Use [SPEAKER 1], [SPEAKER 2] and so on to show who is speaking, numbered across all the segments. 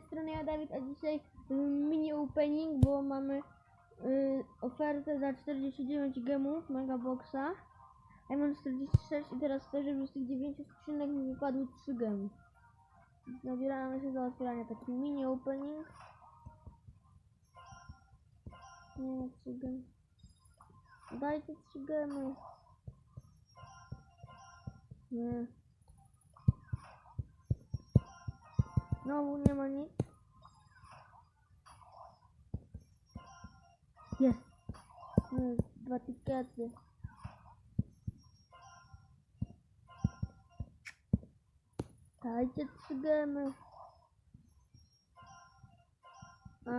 [SPEAKER 1] strony ja Dawid, a dzisiaj mini opening, bo mamy y, ofertę za 49 gemów Megaboxa. Ja mam 46 i teraz chcę, żeby z tych 9 skrzynek mi wypadły 3 gemy. Zabieramy się za otwieranie taki mini opening. Nie, 3 gemy. Dajcie 3 gemy. Nie. Znowu nie ma nic. Jest. No, dwa tikety. Dajcie trzy gemy. A.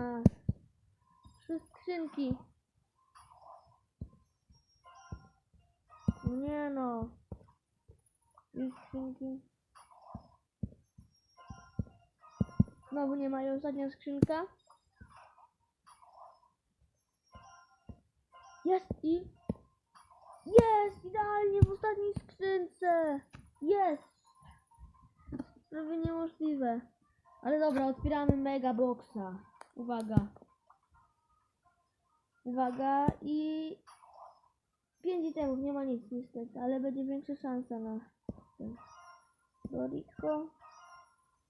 [SPEAKER 1] Trzy skrzynki. Nie no. Trzy skrzynki. Znowu nie ma i ostatnia skrzynka. Jest i... Jest! Idealnie w ostatniej skrzynce! Jest! Prawie niemożliwe. Ale dobra, otwieramy mega boxa. Uwaga. Uwaga i... 5 itemów, nie ma nic niestety, ale będzie większa szansa na... ten. Do Rico.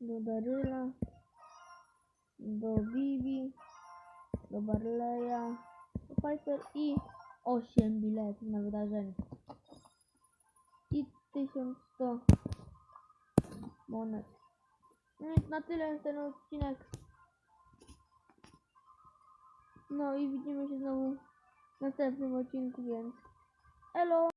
[SPEAKER 1] Do Daryla do Vivi, do Barleya, do Piper i 8 biletów na wydarzenie. I 1100 monet. No i na tyle ten odcinek. No i widzimy się znowu w następnym odcinku, więc elo!